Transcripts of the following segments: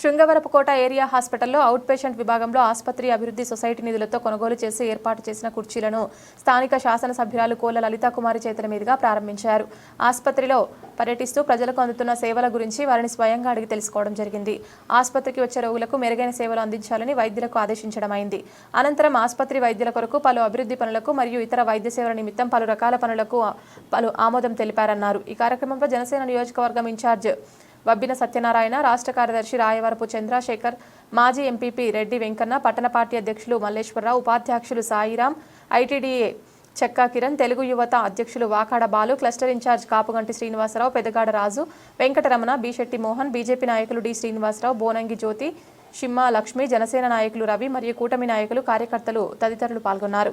Srungavarapukota area హాస్పిటల్లో out patient విభాగంలో ఆసుపత్రి అభివృద్ధి సొసైటీ నిధులతో కొనుగోలు చేసి ఏర్పాటు చేసిన కుర్చీలను స్థానిక శాసనసభ్యురాలు కోల లలితా కుమారి చేతుల మీదుగా ప్రారంభించారు. ఆసుపత్రిలో పర్యటిస్తూ ప్రజలకు అందుతున్న సేవల గురించి వారిని స్వయంగా అడిగి తెలుసుకోవడం జరిగింది. ఆసుపత్రికి వచ్చే రోగులకు మెరుగైన సేవలు అందించాలని వైద్యులకు ఆదేశించడం అయింది. అనంతరం ఆసుపత్రి వైద్యుల కొరకు పలు అభివృద్ధి పనులకు మరియు ఇతర వైద్య సేవల నిమిత్తం పలు రకాల పనులకు పలు ఆమోదం తెలిపారన్నారు. ఈ కార్యక్రమంలో జనసేన నియోజకవర్గం ఇన్ఛార్జ్ వబ్బిన సత్యనారాయణ రాష్ట్ర కార్యదర్శి రాయవరపు చంద్రశేఖర్ మాజీ ఎంపీపీ రెడ్డి వెంకన్న పట్టణ పార్టీ అధ్యక్షులు మల్లేశ్వరరావు ఉపాధ్యక్షులు సాయిరాం ఐటీడీఏ చెక్కా కిరణ్ తెలుగు యువత అధ్యక్షులు Vakada Balu cluster incharge Kapuganti Srinivasarao Pedagada Raju Venkataramana Bisetti Mohan BJP నాయకులు డి శ్రీనివాసరావు బోనంగి జ్యోతి షిమ్మ లక్ష్మి జనసేన నాయకులు రవి మరియు కూటమి నాయకులు కార్యకర్తలు తదితరులు పాల్గొన్నారు.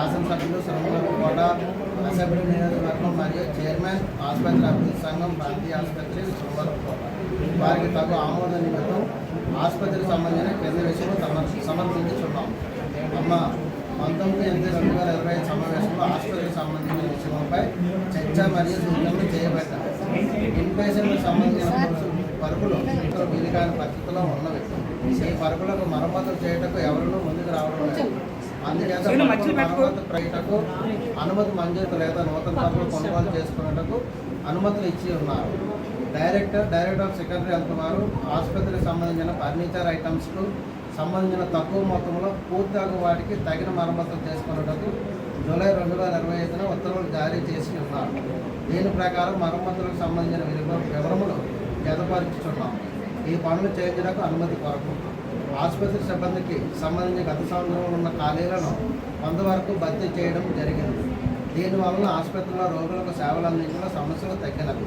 శాసనసభ్యులు శ్రమలకు కూడా అసెంబ్లీ నియోజకవర్గం మరియు చైర్మన్ ఆసుపత్రి అభివృద్ధి సంఘం ప్రాంతీయ ఆసుపత్రి శ్రమలకు కోట వారికి తగు ఆమోద నిమిత్తం ఆసుపత్రికి సంబంధించిన కేంద్ర విషయంలో సమర్ సమర్పించుచున్నాం. అమ్మ పంతొమ్మిది ఎనిమిది రెండు వేల ఇరవై ఐదు సమావేశంలో ఆసుపత్రికి సంబంధించిన విషయంపై చర్చ మరియు సూచనలు చేయబడ్డాయి. ఇన్పేషెంట్లకు సంబంధించిన పరుపులు ఇతర వీలుకాని పరిస్థితిలో ఉన్నవి. ఈ పరుపులకు మరమ్మతులు చేయటకు ఎవరినూ ముందుకు రావడం లేదు. అందుచేత పరుపుల అనుమతి మంజూరు లేదా నూతన పరుపులు కొనుగోలు చేసుకున్నటకు అనుమతులు ఇచ్చి ఉన్నారు. Director director of secretary health వారు ఆసుపత్రికి సంబంధించిన ఫర్నిచర్ ఐటమ్స్కు సంబంధించిన తక్కువ మొత్తంలో పూర్తిగా వాటికి తగిన మరమ్మతులు చేసుకున్నటకు జూలై రెండు వేల ఇరవై ఐదున ఉత్తర్వులు జారీ చేసి ఉన్నారు. దీని ప్రకారం మరమ్మతులకు సంబంధించిన వివరములు జతపరుచుతున్నాం ఈ పనులు చేయించడానికి అనుమతి కొరకు ఆసుపత్రి సిబ్బందికి సంబంధించి గత సంవత్సరంలో ఉన్న ఖాళీలను కొంతవరకు భర్తీ చేయడం జరిగింది. దీనివలన ఆసుపత్రిలో రోగులకు సేవలు అందించడం సమస్యలు తగ్గినవి.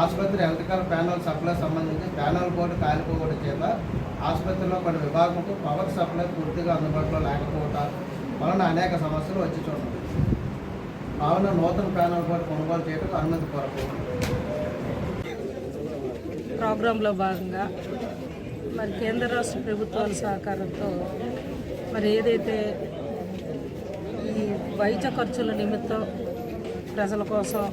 ఆసుపత్రి ఎలక్ట్రికల్ ప్యానల్ సప్లై సంబంధించి ప్యానల్ బోర్డు కాలిపోవడం చేత ఆసుపత్రిలో కొన్ని విభాగంకు పవర్ సప్లై పూర్తిగా అందుబాటులో లేకపోవటం వలన అనేక సమస్యలు వచ్చి చూడండి కావున నూతన ప్యానల్ బోర్డు కొనుగోలు చేయడం అనుమతి కొరకు ప్రోగ్రాంలో భాగంగా మరి కేంద్ర రాష్ట్ర ప్రభుత్వాల సహకారంతో మరి ఏదైతే ఈ వైద్య ఖర్చుల నిమిత్తం ప్రజల కోసం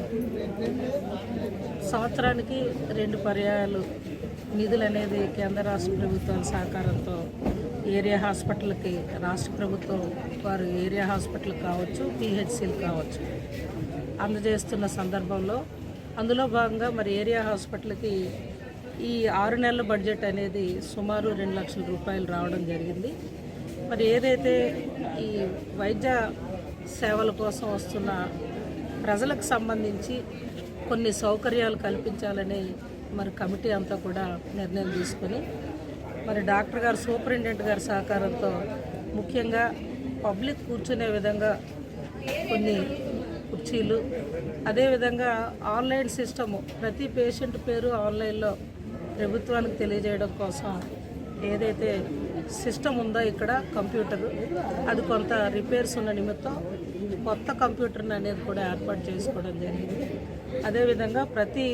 సంవత్సరానికి రెండు పర్యాయాలు నిధులు అనేది కేంద్ర రాష్ట్ర ప్రభుత్వాల సహకారంతో ఏరియా హాస్పిటల్కి రాష్ట్ర ప్రభుత్వం వారు ఏరియా హాస్పిటల్ కావచ్చు పిహెచ్సిలు కావచ్చు అందజేస్తున్న సందర్భంలో అందులో భాగంగా మరి ఏరియా హాస్పిటల్కి ఈ ఆరు నెలల బడ్జెట్ అనేది సుమారు రెండు లక్షల రూపాయలు రావడం జరిగింది. మరి ఏదైతే ఈ వైద్య సేవల కోసం వస్తున్న ప్రజలకు సంబంధించి కొన్ని సౌకర్యాలు కల్పించాలని మరి కమిటీ అంతా కూడా నిర్ణయం తీసుకొని మరి డాక్టర్ గారు సూపరింటెండెంట్ గారి సహకారంతో ముఖ్యంగా పబ్లిక్ కూర్చునే విధంగా కొన్ని కుర్చీలు అదేవిధంగా ఆన్లైన్ సిస్టము. ప్రతి పేషెంట్ పేరు ఆన్లైన్లో ప్రభుత్వానికి తెలియజేయడం కోసం ఏదైతే సిస్టమ్ ఉందో ఇక్కడ కంప్యూటర్ అది కొంత రిపేర్స్ ఉన్న నిమిత్తం కొత్త కంప్యూటర్ని అనేది కూడా ఏర్పాటు చేసుకోవడం జరిగింది. అదేవిధంగా ప్రతి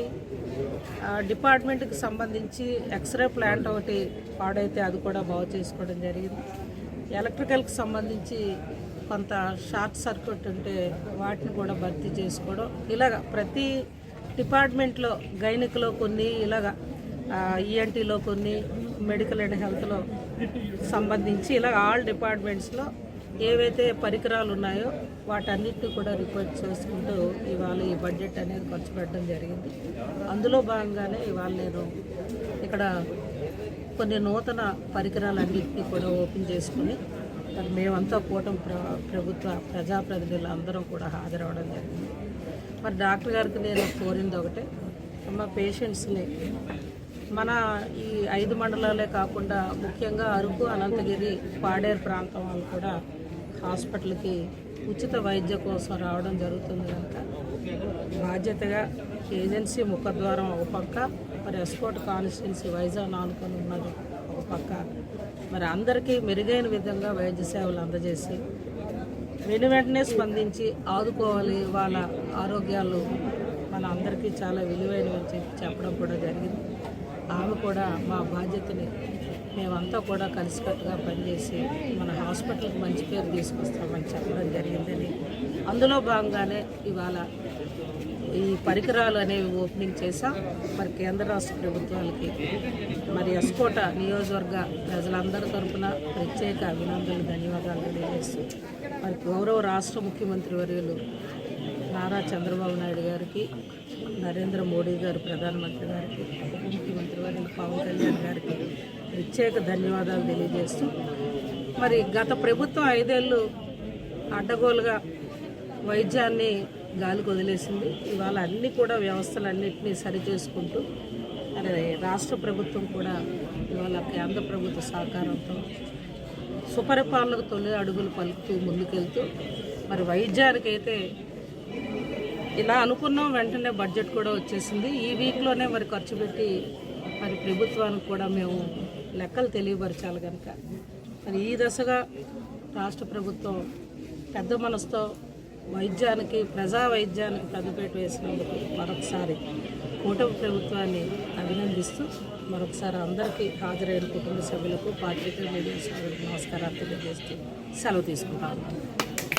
ఆ, డిపార్ట్మెంట్కి సంబంధించి ఎక్స్రే ప్లాంట్ ఒకటి పాడైతే అది కూడా బాగు చేసుకోవడం జరిగింది. ఎలక్ట్రికల్కి సంబంధించి కొంత షార్ట్ సర్క్యూట్ ఉంటే వాటిని కూడా భర్తీ చేసుకోవడం. ఇలాగ ప్రతి డిపార్ట్మెంట్లో గైనికలో కొన్ని ఇలాగ ఈఎన్టీలో కొన్ని మెడికల్ అండ్ హెల్త్లో సంబంధించి ఇలా ఆల్ డిపార్ట్మెంట్స్లో ఏవైతే పరికరాలు ఉన్నాయో వాటన్నిటిని కూడా రిపోర్ట్ చేసుకుంటూ ఇవాళ ఈ బడ్జెట్ అనేది ఖర్చు పెట్టడం జరిగింది. అందులో భాగంగానే ఇవాళ నేను ఇక్కడ కొన్ని నూతన పరికరాలన్నింటినీ కూడా ఓపెన్ చేసుకుని మేమంతా కూటమి ప్ర ప్రభుత్వ ప్రజాప్రతినిధులు అందరం కూడా హాజరవడం జరిగింది. మరి డాక్టర్ గారికి నేను కోరింది ఒకటే మా పేషెంట్స్ని మన ఈ ఐదు మండలాలే కాకుండా ముఖ్యంగా అరకు అనంతగిరి పాడేరు ప్రాంతం వాళ్ళు కూడా హాస్పిటల్కి ఉచిత వైద్య కోసం రావడం జరుగుతుంది కనుక బాధ్యతగా ఏజెన్సీ ముఖద్వారం ఒక పక్క మరి ఎస్కోట్ కాన్స్టిట్యున్సీ వైజాగ్ ఆనుకొని ఉన్నది ఒక పక్క. మరి అందరికీ మెరుగైన విధంగా వైద్య సేవలు అందజేసి వెను వెంటనే స్పందించి ఆదుకోవాలి వాళ్ళ ఆరోగ్యాలు మన అందరికీ చాలా విలువైనవి చెప్పి చెప్పడం కూడా జరిగింది. ఆమె కూడా మా బాధ్యతని మేమంతా కూడా కలిసికట్టుగా పనిచేసి మన హాస్పిటల్కి మంచి పేరు తీసుకొస్తామని చెప్పడం జరిగిందని. అందులో భాగంగానే ఇవాళ ఈ పరికరాలు అనేవి ఓపెనింగ్ చేశాం. మరి కేంద్ర రాష్ట్ర ప్రభుత్వాలకి మరి ఎస్కోట నియోజకవర్గ ప్రజలందరి తరపున ప్రత్యేక అభినందనలు ధన్యవాదాలు తెలియజేస్తూ మరి గౌరవ రాష్ట్ర ముఖ్యమంత్రి వర్యులు నారా చంద్రబాబు నాయుడు గారికి నరేంద్ర మోడీ గారు ప్రధానమంత్రి గారికి ఉప ముఖ్యమంత్రి వారి పవన్ కళ్యాణ్ గారికి ప్రత్యేక ధన్యవాదాలు తెలియజేస్తూ మరి గత ప్రభుత్వం ఐదేళ్ళు అడ్డగోలుగా వైద్యాన్ని గాలికి వదిలేసింది. ఇవాళ అన్నీ కూడా వ్యవస్థలన్నింటినీ సరిచేసుకుంటూ మరి రాష్ట్ర ప్రభుత్వం కూడా ఇవాళ కేంద్ర ప్రభుత్వ సహకారంతో సుపరిపాలనకు తొలి అడుగులు పలుకుతూ ముందుకెళ్తూ మరి వైద్యానికైతే ఇలా అనుకున్నాం వెంటనే బడ్జెట్ కూడా వచ్చేసింది. ఈ వీక్లోనే మరి ఖర్చు పెట్టి మరి ప్రభుత్వానికి కూడా మేము లెక్కలు తెలియపరచాలి కనుక మరి ఈ దశగా రాష్ట్ర ప్రభుత్వం పెద్ద మనసుతో వైద్యానికి ప్రజా వైద్యానికి పెద్దపేట వేసినందుకు మరొకసారి కూటమి ప్రభుత్వాన్ని అభినందిస్తూ మరొకసారి అందరికీ హాజరైన కుటుంబ సభ్యులకు పాత్రిక మీడియా సభ్యులకు నమస్కారాలు తెలియజేస్తూ సెలవు తీసుకుంటాను.